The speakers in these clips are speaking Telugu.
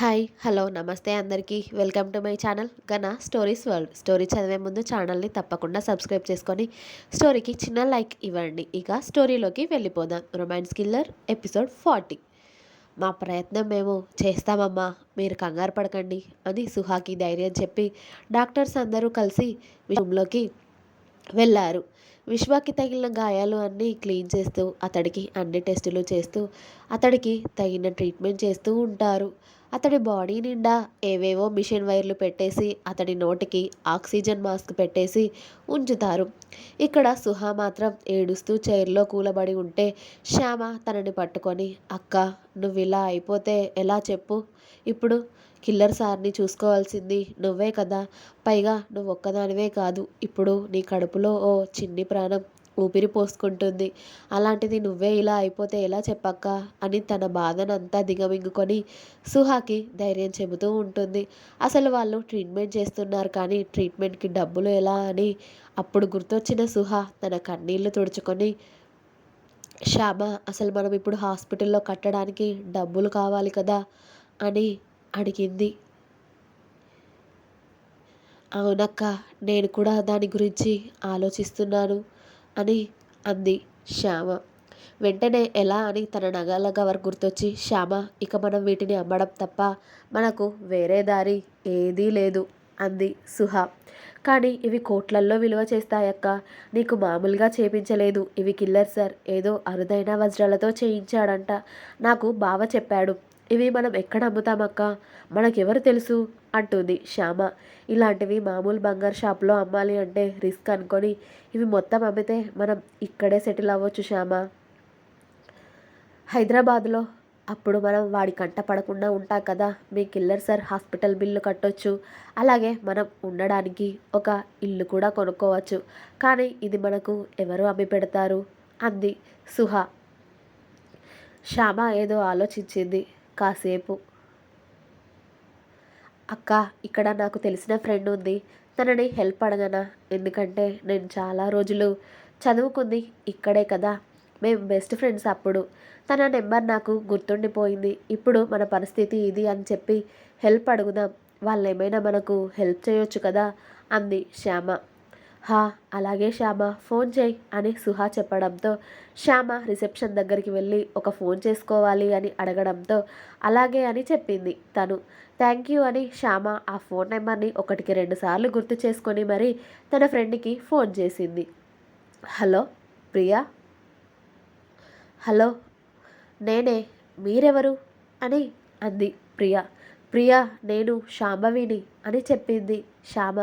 హాయ్ హలో నమస్తే అందరికీ. Welcome to my channel Gana stories world. Story చదివే ముందు ఛానల్ని తప్పకుండా సబ్స్క్రైబ్ చేసుకొని స్టోరీకి చిన్న లైక్ ఇవ్వండి. ఇక స్టోరీలోకి వెళ్ళిపోదాం. Romance killer episode forty. మా ప్రయత్నం మేము చేస్తామమ్మా. మీరు కంగారు పడకండి అని సుహాకి ధైర్యం చెప్పి డాక్టర్స్ అందరూ కలిసి రూమ్లోకి వెళ్ళారు. విశ్వాకి తగిలిన గాయాలు అన్నీ క్లీన్ చేస్తూ అతడికి అన్ని టెస్టులు చేస్తూ అతడికి తగిన ట్రీట్మెంట్ చేస్తూ ఉంటారు. అతడి బాడీ నిండా ఏవేవో మిషన్ వైర్లు పెట్టేసి అతడి నోటికి ఆక్సిజన్ మాస్క్ పెట్టేసి ఉంచుతారు. ఇక్కడ సుహా మాత్రం ఏడుస్తూ చైర్లో కూలబడి ఉంటే శ్యామ తనని పట్టుకొని అక్క నువ్వు ఇలా అయిపోతే ఎలా చెప్పు? ఇప్పుడు కిల్లర్ సార్ని చూసుకోవాల్సింది నువ్వే కదా. పైగా నువ్వు ఒక్కదానివే కాదు. ఇప్పుడు నీ కడుపులో ఓ చిన్ని ప్రాణం ఊపిరి పోసుకుంటుంది. అలాంటిది నువ్వే ఇలా అయిపోతే ఎలా చెప్పక్క? అని తన బాధనంతా దిగమింగుకొని సుహాకి ధైర్యం చెబుతూ ఉంటుంది. అసలు వాళ్ళు ట్రీట్మెంట్ చేస్తున్నారు కానీ ట్రీట్మెంట్కి డబ్బులు ఎలా అని అప్పుడు గుర్తొచ్చిన సుహా తన కన్నీళ్ళు తుడుచుకొని శ్యామ అసలు మనం ఇప్పుడు హాస్పిటల్లో కట్టడానికి డబ్బులు కావాలి కదా? అని అడిగింది. అవునక్క నేను కూడా దాని గురించి ఆలోచిస్తున్నాను. అని అంది శ్యామ. వెంటనే ఎలా అని తన నగల గవర్ గుర్తొచ్చి శ్యామ ఇక మనం వీటిని అమ్మడం తప్ప మనకు వేరే దారి ఏదీ లేదు అంది సుహ. కానీ ఇవి కోట్లల్లో విలువ చేస్తాయక్క. నీకు మామూలుగా చేపించలేదు. ఇవి కిల్లర్ సార్. ఏదో అరుదైన వజ్రాలతో చేయించాడంట. నాకు బావ చెప్పాడు. ఇవి మనం ఎక్కడ అమ్ముతామక్క? మనకెవరు తెలుసు? అంటుంది శ్యామ. ఇలాంటివి మామూలు బంగారు షాప్లో అమ్మాలి అంటే రిస్క్ అనుకొని ఇవి మొత్తం అమ్మితే మనం ఇక్కడే సెటిల్ అవ్వచ్చు శ్యామ. హైదరాబాద్లో అప్పుడు మనం వాడి కంట పడకుండా ఉంటాం కదా. మీ కిల్లర్ సార్ హాస్పిటల్ బిల్లు కట్టొచ్చు. అలాగే మనం ఉండడానికి ఒక ఇల్లు కూడా కొనుక్కోవచ్చు. కానీ ఇది మనకు ఎవరు అమ్మి పెడతారు? అంది సుహ. శ్యామ ఏదో ఆలోచించింది. కాసేపు. అక్క ఇక్కడ నాకు తెలిసిన ఫ్రెండ్ ఉంది. తనని హెల్ప్ అడగనా? ఎందుకంటే నేను చాలా రోజులు చదువుకుంది ఇక్కడే కదా. మేము బెస్ట్ ఫ్రెండ్స్ అప్పుడు. తన నెంబర్ నాకు గుర్తుండిపోయింది. ఇప్పుడు మన పరిస్థితి ఇది అని చెప్పి హెల్ప్ అడుగుదాం. వాళ్ళు ఏమైనా మనకు హెల్ప్ చేయొచ్చు కదా అంది శ్యామ. హా అలాగే శ్యామ. ఫోన్ చేయి అని సుహా చెప్పడంతో శ్యామ రిసెప్షన్ దగ్గరికి వెళ్ళి ఒక ఫోన్ చేసుకోవాలి అని అడగడంతో అలాగే అని చెప్పింది తను. థ్యాంక్ యూ అని శ్యామ ఆ ఫోన్ నెంబర్ని ఒకటికి రెండు సార్లు గుర్తు చేసుకొని మరి తన ఫ్రెండ్కి ఫోన్ చేసింది. హలో ప్రియా? హలో నేనే మీరెవరు? అని అంది ప్రియా. ప్రియా నేను శాంభవిని అని చెప్పింది శ్యామ.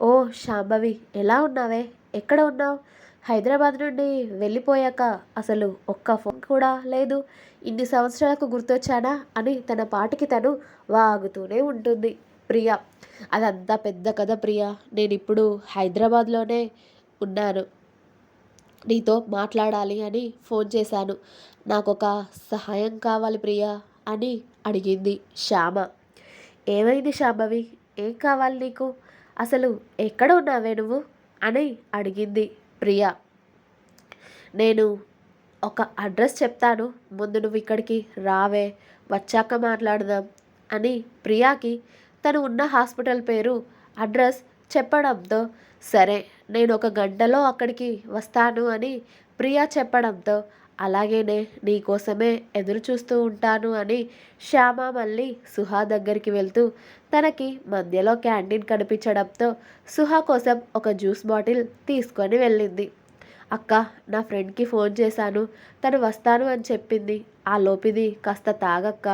ఓ శాంభవి ఎలా ఉన్నావే? ఎక్కడ ఉన్నావు? హైదరాబాద్ నుండి వెళ్ళిపోయాక అసలు ఒక్క ఫోన్ కూడా లేదు. ఇన్ని సంవత్సరాలకు గుర్తొచ్చానా అని తన పాటికి తను వాగుతూనే ఉంటుంది ప్రియా. అదంతా పెద్ద కథ ప్రియా. నేను ఇప్పుడు హైదరాబాద్లోనే ఉన్నాను. నీతో మాట్లాడాలి అని ఫోన్ చేశాను. నాకు ఒక సహాయం కావాలి ప్రియా అని అడిగింది శ్యామ. ఏమైంది శ్యామవి? ఏం కావాలి నీకు? అసలు ఎక్కడ ఉన్నావే నువ్వు? అని అడిగింది ప్రియా. నేను ఒక అడ్రస్ చెప్తాను ముందు నువ్వు ఇక్కడికి రావే వచ్చాక మాట్లాడదాం అని ప్రియాకి తను ఉన్న హాస్పిటల్ పేరు అడ్రస్ చెప్పడంతో సరే నేను ఒక గంటలో అక్కడికి వస్తాను అని ప్రియా చెప్పడంతో అలాగేనే నీకోసమే ఎదురు చూస్తూ ఉంటాను అని శ్యామ మళ్ళీ సుహా దగ్గరికి వెళ్తూ తనకి మధ్యలో క్యాంటీన్ కనిపించడంతో సుహా కోసం ఒక జ్యూస్ బాటిల్ తీసుకొని వెళ్ళింది. అక్క నా ఫ్రెండ్కి ఫోన్ చేశాను. తను వస్తాను అని చెప్పింది. ఆ లోపిది కాస్త తాగక్క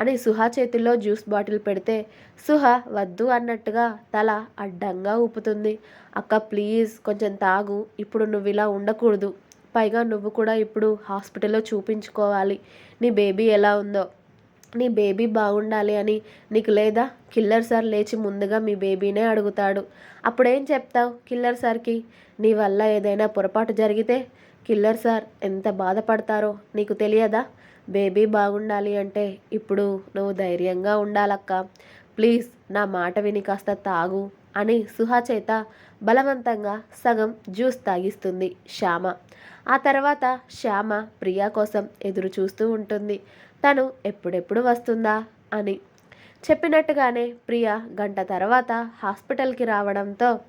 అని సుహా చేతిలో జ్యూస్ బాటిల్ పెడితే సుహా వద్దు అన్నట్టుగా తల అడ్డంగా ఊపుతుంది. అక్క ప్లీజ్ కొంచెం తాగు. ఇప్పుడు నువ్వు ఇలా ఉండకూడదు. పైగా నువ్వు కూడా ఇప్పుడు హాస్పిటల్లో చూపించుకోవాలి. నీ బేబీ ఎలా ఉందో. నీ బేబీ బాగుండాలి అని నీకు లేదా? కిల్లర్ సార్ లేచి ముందుగా మీ బేబీనే అడుగుతాడు. అప్పుడేం చెప్తావు కిల్లర్ సార్కి? నీ వల్ల ఏదైనా పొరపాటు జరిగితే కిల్లర్ సార్ ఎంత బాధపడతారో నీకు తెలియదా? బేబీ బాగుండాలి అంటే ఇప్పుడు నువ్వు ధైర్యంగా ఉండాలక్క. ప్లీజ్ నా మాట విని కాస్త తాగు అని సుహా చేత బలవంతంగా సగం జ్యూస్ తాగిస్తుంది శ్యామ. ఆ తర్వాత శ్యామ ప్రియా కోసం ఎదురు చూస్తూ ఉంటుంది. తను ఎప్పుడెప్పుడు వస్తుందా అని. చెప్పినట్టుగానే ప్రియ గంట తర్వాత హాస్పిటల్కి రావడంతో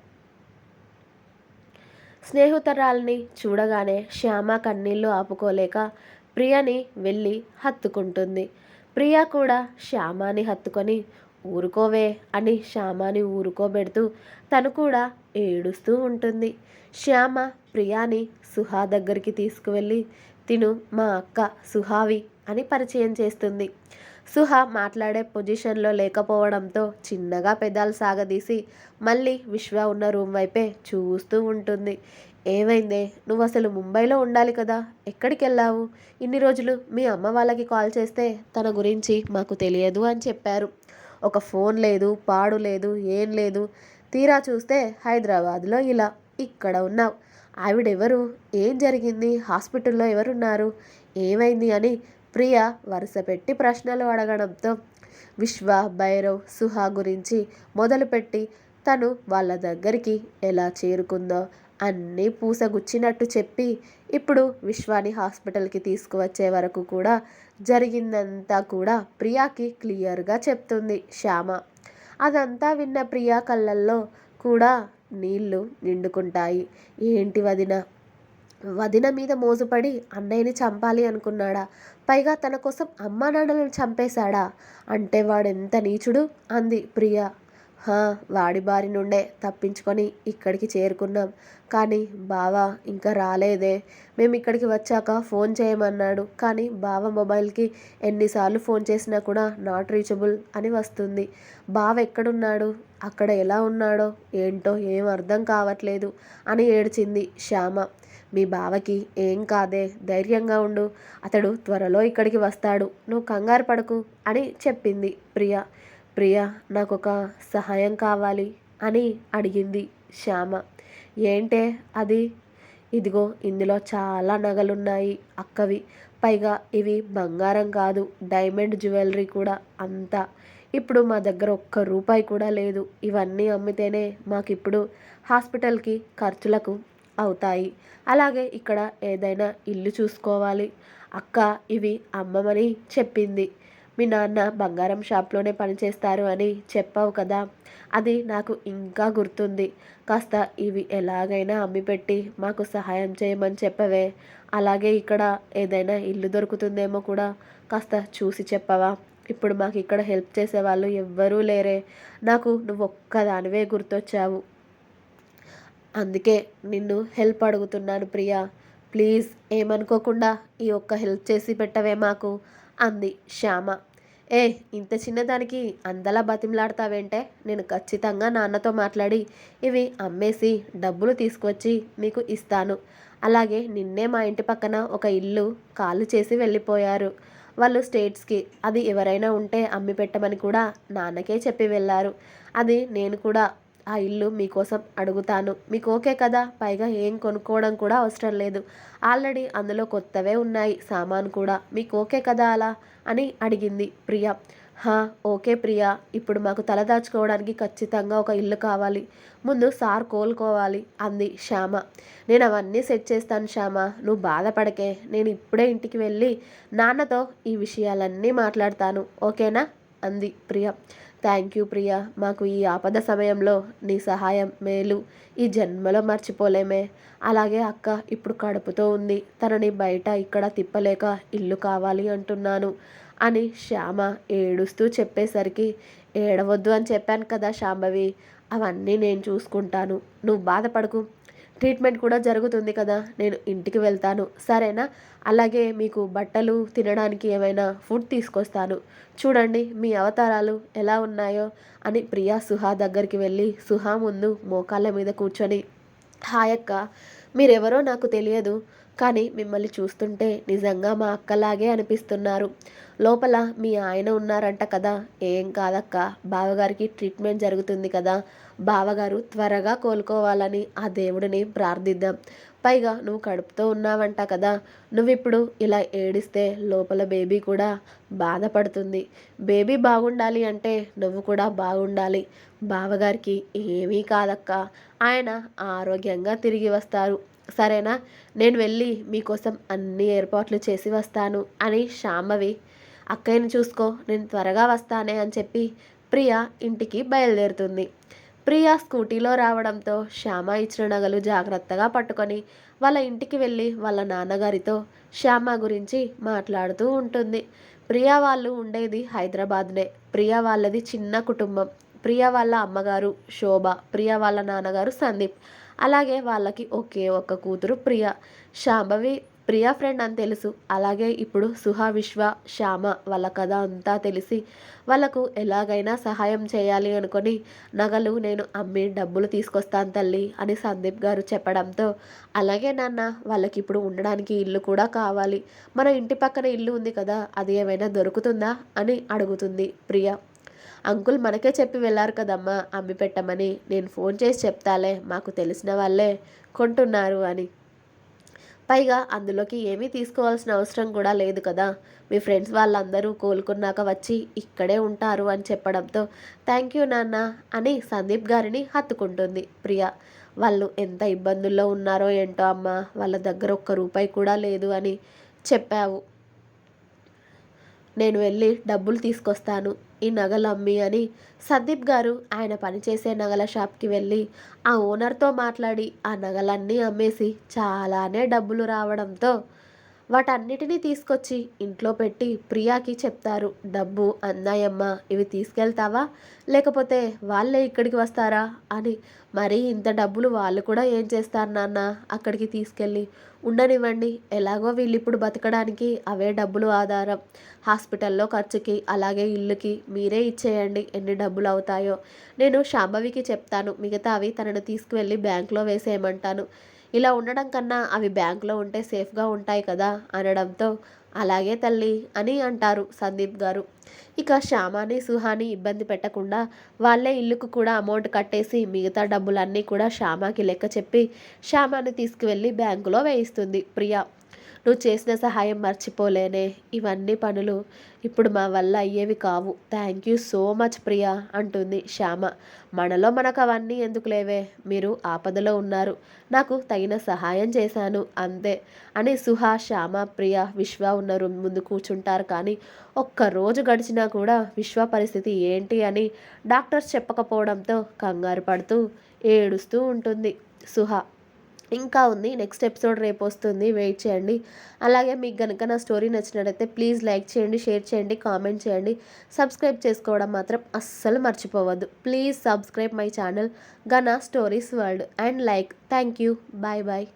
స్నేహితురాల్ని చూడగానే శ్యామ కన్నీళ్ళు ఆపుకోలేక ప్రియని వెళ్ళి హత్తుకుంటుంది. ప్రియా కూడా శ్యామాని హత్తుకొని ఊరుకోవే అని శ్యామాని ఊరుకోబెడుతూ తను కూడా ఏడుస్తూ ఉంటుంది. శ్యామ ప్రియాని సుహా దగ్గరికి తీసుకువెళ్ళి తిను మా అక్క సుహావి అని పరిచయం చేస్తుంది. సుహ మాట్లాడే పొజిషన్లో లేకపోవడంతో చిన్నగా పెదాలు సాగదీసి మళ్ళీ విశ్వ ఉన్న రూమ్ వైపే చూస్తూ ఉంటుంది. ఏమైందే? నువ్వు అసలు ముంబైలో ఉండాలి కదా? ఎక్కడికి వెళ్ళావు ఇన్ని రోజులు మీ అమ్మ వాళ్ళకి కాల్ చేస్తే తన గురించి మాకు తెలియదు అని చెప్పారు. ఒక ఫోన్ లేదు పాడు లేదు ఏం లేదు. తీరా చూస్తే హైదరాబాద్లో ఇలా ఇక్కడ ఉన్నావు. ఆవిడెవరు? ఏం జరిగింది? హాస్పిటల్లో ఎవరున్నారు? ఏమైంది అని ప్రియ వరుస పెట్టి ప్రశ్నలు అడగడంతో విశ్వ భైరవ్ సుహా గురించి మొదలుపెట్టి తను వాళ్ళ దగ్గరికి ఎలా చేరుకుందో అన్నీ పూసగుచ్చినట్టు చెప్పి ఇప్పుడు విశ్వాని హాస్పిటల్కి తీసుకువచ్చే వరకు కూడా జరిగిందంతా కూడా ప్రియాకి క్లియర్గా చెప్తుంది శ్యామ. అదంతా విన్న ప్రియా కళ్ళల్లో కూడా నీళ్ళు నిండుకుంటాయి. ఏంటి వదిన? వదిన మీద మోజుపడి అన్నయ్యని చంపాలి అనుకున్నాడా? పైగా తన కోసం అమ్మానాన్నలను చంపేశాడా? అంటే వాడెంత నీచుడు? అంది ప్రియ. వాడి బారి నుండే తప్పించుకొని ఇక్కడికి చేరుకున్నాం. కానీ బావ ఇంకా రాలేదే. మేము ఇక్కడికి వచ్చాక ఫోన్ చేయమన్నాడు. కానీ బావ మొబైల్కి ఎన్నిసార్లు ఫోన్ చేసినా కూడా నాట్ రీచబుల్ అని వస్తుంది. బావ ఎక్కడున్నాడు? అక్కడ ఎలా ఉన్నాడో? ఏంటో ఏం అర్థం కావట్లేదు అని ఏడ్చింది శ్యామ. మీ బావకి ఏం కాదే ధైర్యంగా ఉండు. అతడు త్వరలో ఇక్కడికి వస్తాడు. నువ్వు కంగారు పడకు అని చెప్పింది ప్రియ. ప్రియా నాకు ఒక సహాయం కావాలి అని అడిగింది శ్యామ. ఏంటే అది? ఇదిగో ఇందులో చాలా నగలున్నాయి అక్కవి. పైగా ఇవి బంగారం కాదు డైమండ్ జ్యువెలరీ కూడా అంతా. ఇప్పుడు మా దగ్గర ఒక్క రూపాయి కూడా లేదు. ఇవన్నీ అమ్మితేనే మాకు ఇప్పుడు హాస్పిటల్కి ఖర్చులకు అవుతాయి. అలాగే ఇక్కడ ఏదైనా ఇల్లు చూసుకోవాలి. అక్క ఇవి అమ్మమని చెప్పింది. మీ నాన్న బంగారం షాప్లోనే పనిచేస్తారు అని చెప్పావు కదా. అది నాకు ఇంకా గుర్తుంది. కాస్త ఇవి ఎలాగైనా అమ్మిపెట్టి మాకు సహాయం చేయమని చెప్పవే. అలాగే ఇక్కడ ఏదైనా ఇల్లు దొరుకుతుందేమో కూడా కాస్త చూసి చెప్పవా. ఇప్పుడు మాకు ఇక్కడ హెల్ప్ చేసేవాళ్ళు ఎవ్వరూ లేరే. నాకు నువ్వు ఒక్కదానివే గుర్తొచ్చావు. అందుకే నిన్ను హెల్ప్ అడుగుతున్నాను ప్రియా. ప్లీజ్ ఏమనుకోకుండా ఈ ఒక్క హెల్ప్ చేసి పెట్టవే మాకు. అంది శ్యామ. ఏ ఇంత చిన్నదానికి అందలా బతిమలాడతావేంటే? నేను ఖచ్చితంగా నాన్నతో మాట్లాడి ఇవి అమ్మేసి డబ్బులు తీసుకొచ్చి మీకు ఇస్తాను. అలాగే నిన్నే మా ఇంటి పక్కన ఒక ఇల్లు కాలు చేసి వెళ్ళిపోయారు. వాళ్ళు స్టేట్స్కి అది ఎవరైనా ఉంటే అమ్మి పెట్టమని కూడా నాన్నకే చెప్పి వెళ్ళారు. అది నేను కూడా ఆ ఇల్లు మీకోసం అడుగుతాను. మీకు ఓకే కదా? పైగా ఏం కొనుక్కోవడం కూడా అవసరం లేదు. ఆల్రెడీ అందులో కొత్తవే ఉన్నాయి. సామాన్ కూడా. మీకు ఓకే కదా అలా? అని అడిగింది ప్రియ. హా ఓకే ప్రియా. ఇప్పుడు మాకు తలదాచుకోవడానికి ఖచ్చితంగా ఒక ఇల్లు కావాలి. ముందు సార్ కోలుకోవాలి అంది శ్యామ. నేను అవన్నీ సెట్ చేస్తాను శ్యామ. నువ్వు బాధపడకే. నేను ఇప్పుడే ఇంటికి వెళ్ళి నాన్నతో ఈ విషయాలన్నీ మాట్లాడతాను. ఓకేనా? అంది ప్రియ. Thank you Priya. మాకు ఈ ఆపద సమయంలో నీ సహాయం మేలు. ఈ జన్మలో మర్చిపోలేమే. అలాగే అక్క ఇప్పుడు కడుపుతో ఉంది. తనని బయట ఇక్కడ తిప్పలేక ఇల్లు కావాలి అంటున్నాను అని శ్యామ ఏడుస్తూ చెప్పేసరికి ఏడవద్దు అని చెప్పాను కదా శాంభవి. అవన్నీ నేను చూసుకుంటాను. నువ్వు బాధపడకు. ట్రీట్మెంట్ కూడా జరుగుతుంది కదా. నేను ఇంటికి వెళ్తాను. సరేనా? అలాగే మీకు బట్టలు తినడానికి ఏమైనా ఫుడ్ తీసుకొస్తాను. చూడండి మీ అవతారాలు ఎలా ఉన్నాయో అని ప్రియా సుహా దగ్గరికి వెళ్ళి సుహా ముందు మోకాళ్ళ మీద కూర్చొని హాయక్క మీరెవరో నాకు తెలియదు. కానీ మిమ్మల్ని చూస్తుంటే నిజంగా మా అక్కలాగే అనిపిస్తున్నారు. లోపల మీ ఆయన ఉన్నారంట కదా. ఏం కాదక్క? బావగారికి ట్రీట్మెంట్ జరుగుతుంది కదా. బావగారు త్వరగా కోలుకోవాలని ఆ దేవుడిని ప్రార్థిద్దాం. పైగా నువ్వు కడుపుతో ఉన్నావంట కదా. నువ్విప్పుడు ఇలా ఏడిస్తే లోపల బేబీ కూడా బాధపడుతుంది. బేబీ బాగుండాలి అంటే నువ్వు కూడా బాగుండాలి. బావగారికి ఏమీ కాదక్క. ఆయన ఆరోగ్యంగా తిరిగి వస్తారు. సరేనా? నేను వెళ్ళి మీకోసం అన్ని ఏర్పాట్లు చేసి వస్తాను అని శాంభవి అక్కయ్యని చూసుకో నేను త్వరగా వస్తానే అని చెప్పి ప్రియ ఇంటికి బయలుదేరుతుంది. ప్రియ స్కూటీలో రావడంతో శ్యామ ఇచ్చిన నగలు జాగ్రత్తగా పట్టుకొని వాళ్ళ ఇంటికి వెళ్ళి వాళ్ళ నాన్నగారితో శ్యామ గురించి మాట్లాడుతూ ఉంటుంది. ప్రియ వాళ్ళు ఉండేది హైదరాబాద్నే. ప్రియా వాళ్ళది చిన్న కుటుంబం. ప్రియా వాళ్ళ అమ్మగారు శోభ. ప్రియా వాళ్ళ నాన్నగారు సందీప్. అలాగే వాళ్ళకి ఒకే ఒక్క కూతురు ప్రియ. శాంభవి ప్రియా ఫ్రెండ్ అని తెలుసు. అలాగే ఇప్పుడు సుహా విశ్వ శ్యామ వాళ్ళ కథ అంతా తెలిసి వాళ్ళకు ఎలాగైనా సహాయం చేయాలి అనుకొని నగలు నేను అమ్మి డబ్బులు తీసుకొస్తాను తల్లి అని సందీప్ గారు చెప్పడంతో అలాగే నాన్న వాళ్ళకి ఇప్పుడు ఉండడానికి ఇల్లు కూడా కావాలి. మన ఇంటి పక్కన ఇల్లు ఉంది కదా అది ఏమైనా దొరుకుతుందా అని అడుగుతుంది ప్రియ. అంకుల్ మనకే చెప్పి వెళ్ళారు కదమ్మా అమ్మి పెట్టమని. నేను ఫోన్ చేసి చెప్తాలే మాకు తెలిసిన వాళ్ళే కొంటున్నారు అని. పైగా అందులోకి ఏమీ తీసుకోవాల్సిన అవసరం కూడా లేదు కదా. మీ ఫ్రెండ్స్ వాళ్ళందరూ కోలుకున్నాక వచ్చి ఇక్కడే ఉంటారు అని చెప్పడంతో థ్యాంక్ యూ నాన్న అని సందీప్ గారిని హత్తుకుంటుంది ప్రియ. వాళ్ళు ఎంత ఇబ్బందుల్లో ఉన్నారో ఏంటో అమ్మ వాళ్ళ దగ్గర ఒక్క రూపాయి కూడా లేదు అని చెప్పావు. నేను వెళ్ళి డబ్బులు తీసుకొస్తాను ఈ నగలు అమ్మి అని సందీప్ గారు ఆయన పనిచేసే నగల షాప్కి వెళ్ళి ఆ ఓనర్తో మాట్లాడి ఆ నగలన్నీ అమ్మేసి చాలానే డబ్బులు రావడంతో వాటన్నిటినీ తీసుకొచ్చి ఇంట్లో పెట్టి ప్రియాకి చెప్తారు. డబ్బు అన్నాయమ్మ ఇవి తీసుకెళ్తావా? లేకపోతే వాళ్ళే ఇక్కడికి వస్తారా? అని. మరీ ఇంత డబ్బులు వాళ్ళు కూడా ఏం చేస్తారు నాన్న? అక్కడికి తీసుకెళ్ళి ఉండనివ్వండి. ఎలాగో వీళ్ళు ఇప్పుడు బతకడానికి అవే డబ్బులు ఆధారం. హాస్పిటల్లో ఖర్చుకి అలాగే ఇల్లుకి మీరే ఇచ్చేయండి ఎన్ని డబ్బులు అవుతాయో. నేను శాంభవికి చెప్తాను. మిగతా అవి తనను తీసుకువెళ్ళి బ్యాంక్లో వేసేయమంటాను. ఇలా ఉండడం కన్నా అవి బ్యాంకులో ఉంటే సేఫ్గా ఉంటాయి కదా అనడంతో అలాగే తల్లి అని అంటారు సందీప్ గారు. ఇక శ్యామాని సుహాని ఇబ్బంది పెట్టకుండా వాళ్ళే ఇల్లుకు కూడా అమౌంట్ కట్టేసి మిగతా డబ్బులన్నీ కూడా శ్యామాకి లెక్క చెప్పి శ్యామాని తీసుకువెళ్ళి బ్యాంకులో వేయిస్తుంది ప్రియా. నువ్వు చేసిన సహాయం మర్చిపోలేనే. ఇవన్నీ పనులు ఇప్పుడు మా వల్ల అయ్యేవి కావు. Thank you so much Priya అంటుంది శ్యామ. మనలో మనకు అవన్నీ ఎందుకు లేవే? మీరు ఆపదలో ఉన్నారు. నాకు తగిన సహాయం చేశాను. అంతే. అని సుహా శ్యామ ప్రియ విశ్వ ఉన్న రూమ్ ముందు కూర్చుంటారు కానీ ఒక్క రోజు గడిచినా కూడా విశ్వ పరిస్థితి ఏంటి అని డాక్టర్స్ చెప్పకపోవడంతో కంగారు పడుతూ ఏడుస్తూ ఉంటుంది. సుహా ఇంకా ఉంది. నెక్స్ట్ ఎపిసోడ్ రేపు వస్తుంది. వెయిట్ చేయండి. అలాగే మీకు కనుక నా స్టోరీ నచ్చినట్టయితే ప్లీజ్ లైక్ చేయండి షేర్ చేయండి కామెంట్ చేయండి. సబ్స్క్రైబ్ చేసుకోవడం మాత్రం అస్సలు మర్చిపోవద్దు. Please subscribe my channel Gana stories world and like thank you bye bye